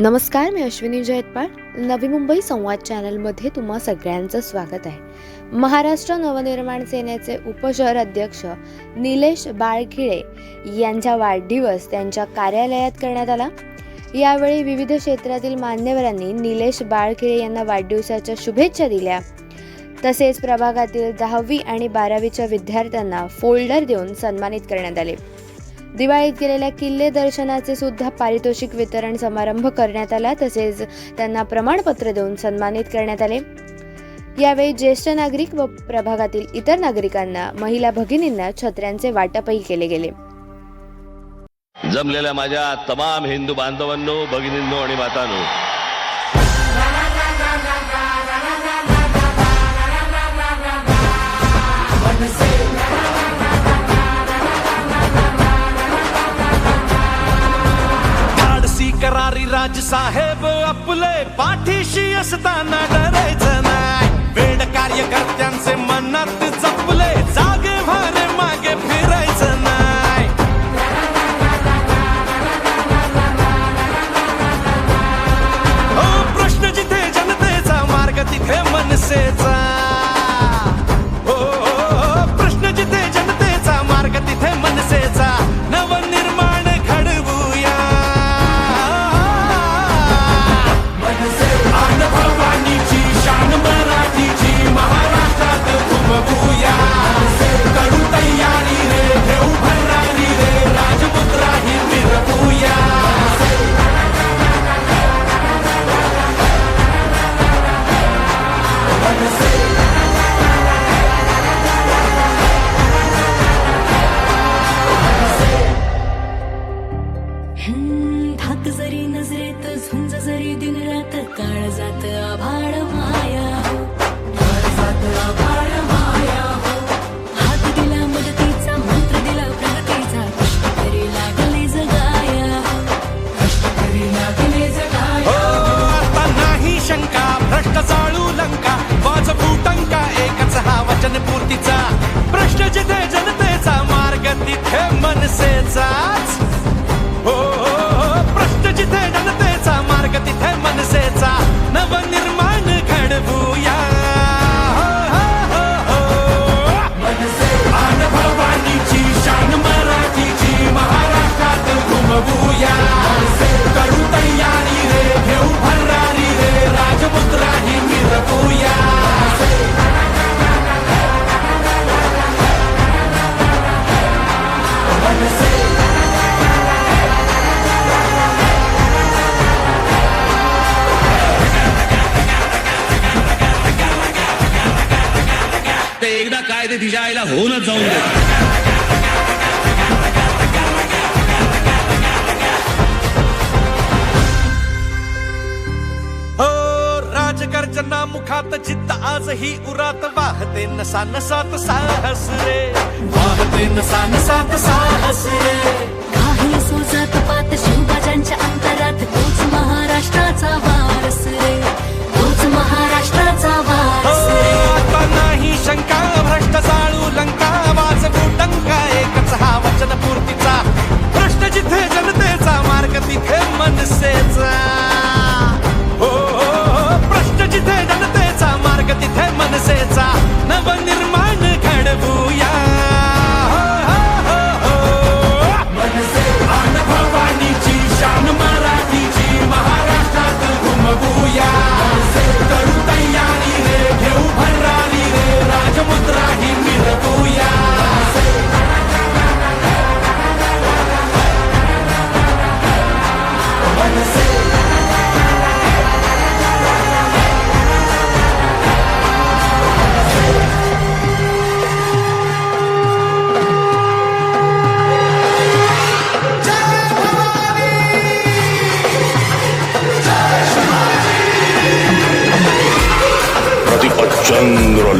नमस्कार मी अश्विनी जयतपाळ नवी मुंबई संवाद चॅनलमध्ये तुम्हा सगळ्यांचं स्वागत आहे. महाराष्ट्र नवनिर्माण सेनेचे उपशहर अध्यक्ष निलेश बाळखिळे यांचा वाढदिवस त्यांच्या कार्यालयात करण्यात आला. यावेळी विविध क्षेत्रातील मान्यवरांनी निलेश बाळखिळे यांना वाढदिवसाच्या शुभेच्छा दिल्या. तसेच प्रभागातील दहावी आणि बारावीच्या विद्यार्थ्यांना फोल्डर देऊन सन्मानित करण्यात आले. दिवाळीत गेलेल्या किल्ले दर्शनाचे सुद्धा पारितोषिक वितरण समारंभ करण्यात आला तसेच त्यांना प्रमाणपत्र देऊन सन्मानित करण्यात आले. यावेळी ज्येष्ठ नागरिक व प्रभागातील इतर नागरिकांना महिला भगिनींना छत्र्यांचे वाटपही केले गेले. जमलेल्या माझ्या तमाम हिंदू बांधवांनो भगिनींनो आणि मातांनो. करारी राज साहेब आपले पाठीशी असताना डरायचं नाही. वेड कार्यकर्त्यांचे मनात जपले जागे भारे मागे फिरायचं नाही. ओ प्रश्न जिथे जनतेचा मार्ग तिथे मनसेचा हम्म, जरी नजरेत झुंज जरी दिन रात काळ जात आभाळ माया हो. काळ जात आभाळ माया हो. हात दिला मदतीचा मंत्र दिला प्रगतीचा कष्ट करी लागले जगाया हो. कष्ट करी लागले हो. हो, आता नाही शंका भ्रष्ट चाळू लंका वाज फुटंका एकच हा वचन पूर्तीचा. प्रश्न जिथे जनतेचा मार्ग तिथे मनसेचाच. काय ते तिच्या आईला होऊनच जाऊन दे. हो मुखात चित्त आजही उरात. वाहते नसा नसात साहस रे. वाहते नसा नसात साहस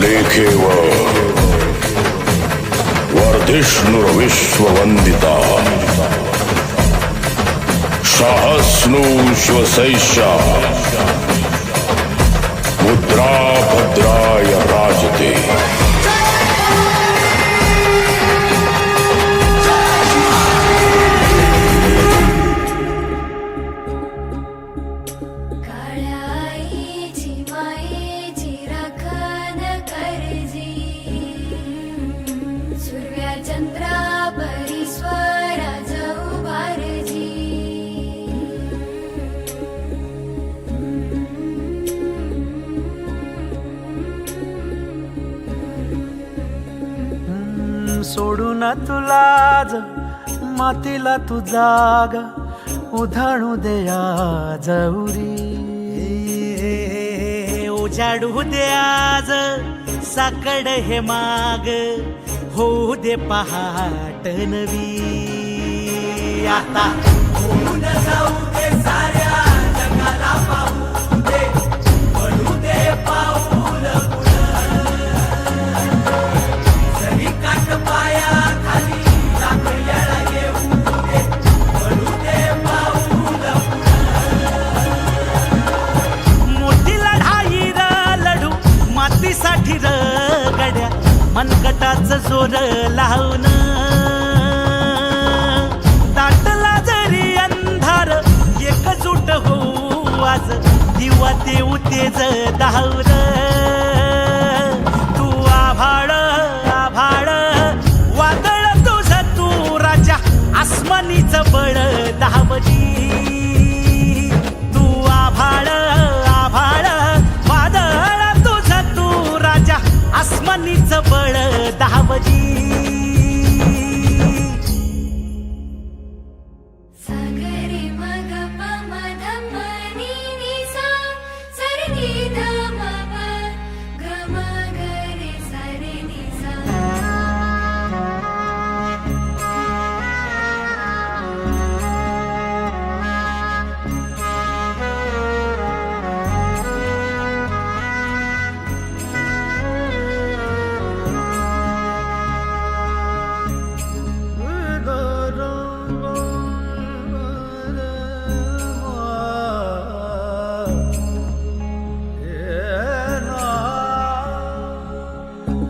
लेखेव वर्धिष्णुर्विश्ववन्दिता सहस्नु श्वसैषा मुद्रा भद्राय राजते। प्रेम सोडून तुलाज मातीला तू जाग उधाणू आज उरी. उजाडू दे आज साकड हे माग होऊ दे पहाट नवी. आता जाऊ दे साऱ्या जगाला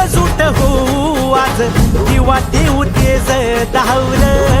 कसूट हो आज दिवा देऊ तेज धावलं.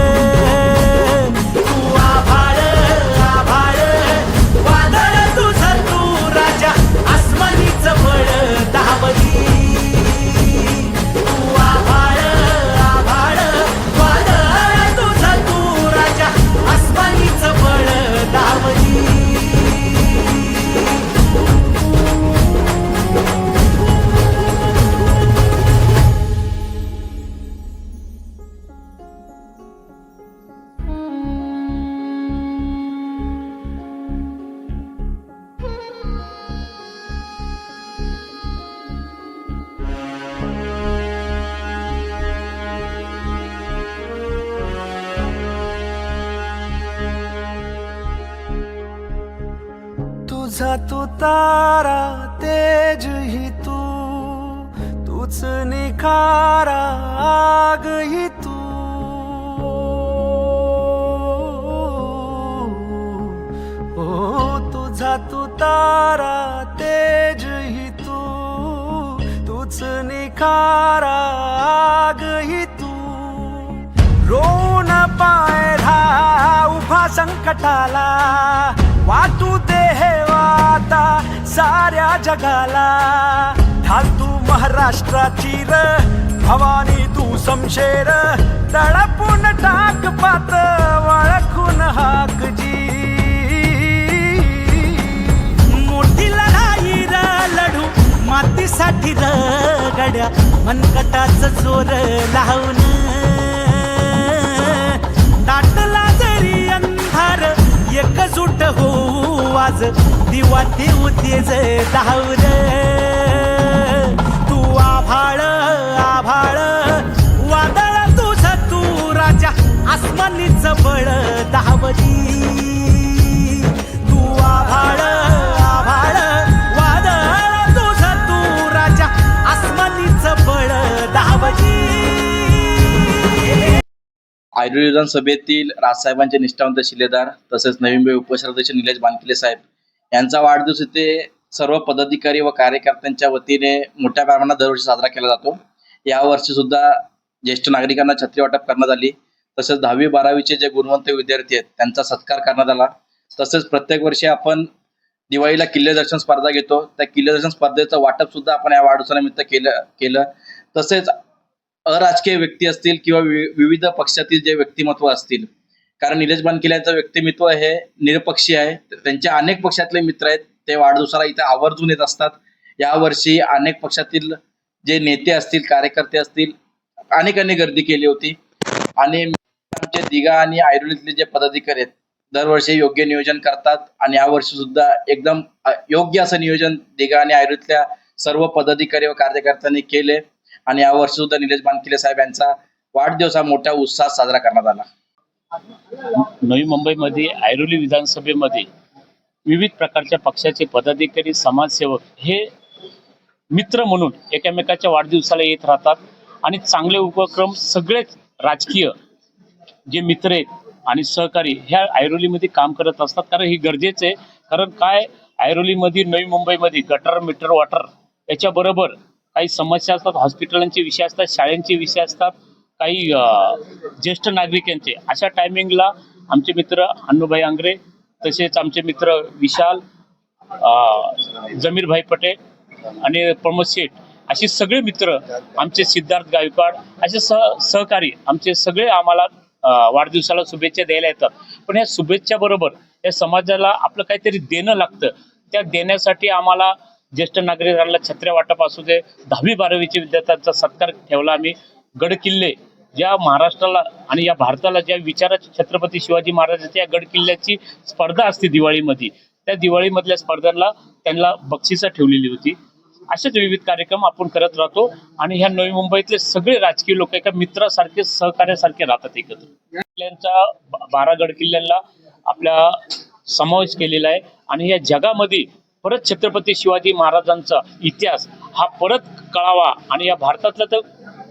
तारा तेज ही तू तूच निखारा आग ही तू. ओ तुझा तू तारा तेज ही तू तूच निखारा आग ही तू. रोन पायरा उभा संकटाला वाटू दे आता साऱ्या जगाला. ढाल तू महाराष्ट्राची र भवानी तू समशेर. तळपून टाक पात वळखून हाक जी. मोठी लढाई र लढू मातीसाठी र गड्या. मनकटाच जोर लावून एकजूट हो आज. दिवा देऊ तेज धावर तू आभाळ आभाळ. वादळ तुझ तू राजा. आसमानीच बळ धावली आयुर्वेद विधानसभेतील राजसाहेबांचे निष्ठावंत शिलेदार तसेच नवी मुंबई उपशहराध्यक्ष निलेश बानकिले साहेब यांचा वाढदिवस इथे सर्व पदाधिकारी व कार्यकर्त्यांच्या वतीने मोठ्या प्रमाणात दरवर्षी साजरा केला जातो. यावर्षी सुद्धा ज्येष्ठ नागरिकांना छत्री वाटप करण्यात आली. तसेच दहावी बारावीचे जे गुणवंत विद्यार्थी आहेत त्यांचा सत्कार करण्यात आला. तसेच प्रत्येक वर्षी आपण दिवाळीला किल्ले दर्शन स्पर्धा घेतो. त्या किल्ले दर्शन स्पर्धेचं वाटप सुद्धा आपण या वाढदिवसानिमित्त केलं केलं. तसेच अराजकीय व्यक्ती असतील किंवा वि- विविध पक्षातील जे व्यक्तिमत्व असतील. कारण निलेश बानकिले यांचं व्यक्तिमत्व हे निरपक्षी आहे. त्यांचे अनेक पक्षातले मित्र आहेत. ते वाढदिवसाला इथे आवर्जून येत असतात. यावर्षी अनेक पक्षातील जे नेते असतील कार्यकर्ते असतील अनेकांनी गर्दी केली होती. आणि आमचे दिघा आणि आयुर्वेदातले जे पदाधिकारी आहेत दरवर्षी योग्य नियोजन करतात. आणि यावर्षी सुद्धा एकदम योग्य असं नियोजन दिघा आणि आयुर्वेदातल्या सर्व पदाधिकारी व कार्यकर्त्यांनी केले. आणि यावर्षी सुद्धा निलेश बानकिले साहेब यांचा वाढदिवस हा मोठ्या उत्साहात साजरा करण्यात आला. नवी मुंबईमध्ये ऐरोली विधानसभेमध्ये विविध प्रकारच्या पक्षाचे पदाधिकारी समाजसेवक हे मित्र म्हणून एकमेकाच्या वाढदिवसाला येत राहतात आणि चांगले उपक्रम सगळेच राजकीय जे मित्र आहेत आणि सहकारी ह्या ऐरोलीमध्ये काम करत असतात. कारण हे गरजेचं आहे. कारण काय? ऐरोलीमध्ये नवी मुंबईमध्ये गटर मीटर वॉटर याच्याबरोबर काही समस्या असतात हॉस्पिटलांचे विषय असतात शाळांचे विषय असतात काही ज्येष्ठ नागरिकांचे. अशा टायमिंगला आमचे मित्र अन्नूभाई आंग्रे तसेच आमचे मित्र विशाल जमीरभाई पटेल आणि प्रमोद शेठ असे सगळे मित्र आमचे सिद्धार्थ गायकवाड असे सह सहकारी आमचे सगळे आम्हाला वाढदिवसाला शुभेच्छा द्यायला येतात. पण या शुभेच्छा बरोबर या समाजाला आपलं काहीतरी देणं लागतं. त्या देण्यासाठी आम्हाला ज्येष्ठ नागरिकांना छत्र्या वाटप असू दे दहावी बारावीच्या विद्यार्थ्यांचा सत्कार ठेवला आम्ही. गड किल्ले ज्या महाराष्ट्राला आणि या भारताला ज्या विचाराची छत्रपती शिवाजी महाराजांच्या या गड किल्ल्याची स्पर्धा असते दिवाळीमध्ये. त्या दिवाळीमधल्या स्पर्धांना त्यांना बक्षिसं ठेवलेली होती. असेच विविध कार्यक्रम आपण करत राहतो आणि ह्या नवी मुंबईतले सगळे राजकीय लोक एका मित्रासारखे सहकार्यासारखे राहतात एकत्र. किल्ल्यांचा बारा गड किल्ल्यांना आपल्या समावेश केलेला आहे आणि या जगामध्ये परत छत्रपती शिवाजी महाराजांचा इतिहास हा परत कळावा आणि या भारतातलं तर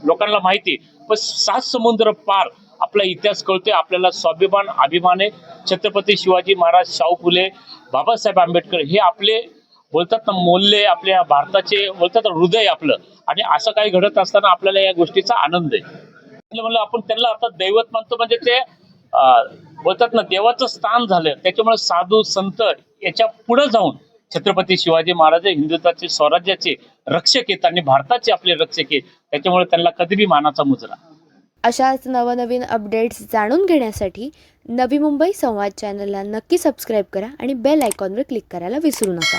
लोकांना माहिती पण सात समुद्र पार आपला इतिहास कळतोय आपल्याला स्वाभिमान अभिमान आहे. छत्रपती शिवाजी महाराज शाहू फुले बाबासाहेब आंबेडकर हे आपले बोलतात ना मोल्ले आपल्या भारताचे बोलतात ना हृदय आपलं. आणि असं काही घडत असताना आपल्याला या गोष्टीचा आनंद आहे. म्हणलं म्हणलं आपण त्यांना आता दैवत मानतो म्हणजे ते बोलतात ना देवाचं स्थान झालं. त्याच्यामुळे साधू संत याच्यापुढे जाऊन छत्रपती शिवाजी महाराज हिंदुत्वाचे स्वराज्याचे रक्षक आहेत आणि भारताचे आपले रक्षक आहेत. त्याच्यामुळे त्यांना कधीबी मानाचा मुजरा. अशाच नवनवीन अपडेट्स जाणून घेण्यासाठी नवी मुंबई संवाद चॅनलला नक्की सबस्क्राईब करा आणि बेल आयकॉनवर क्लिक करायला विसरू नका.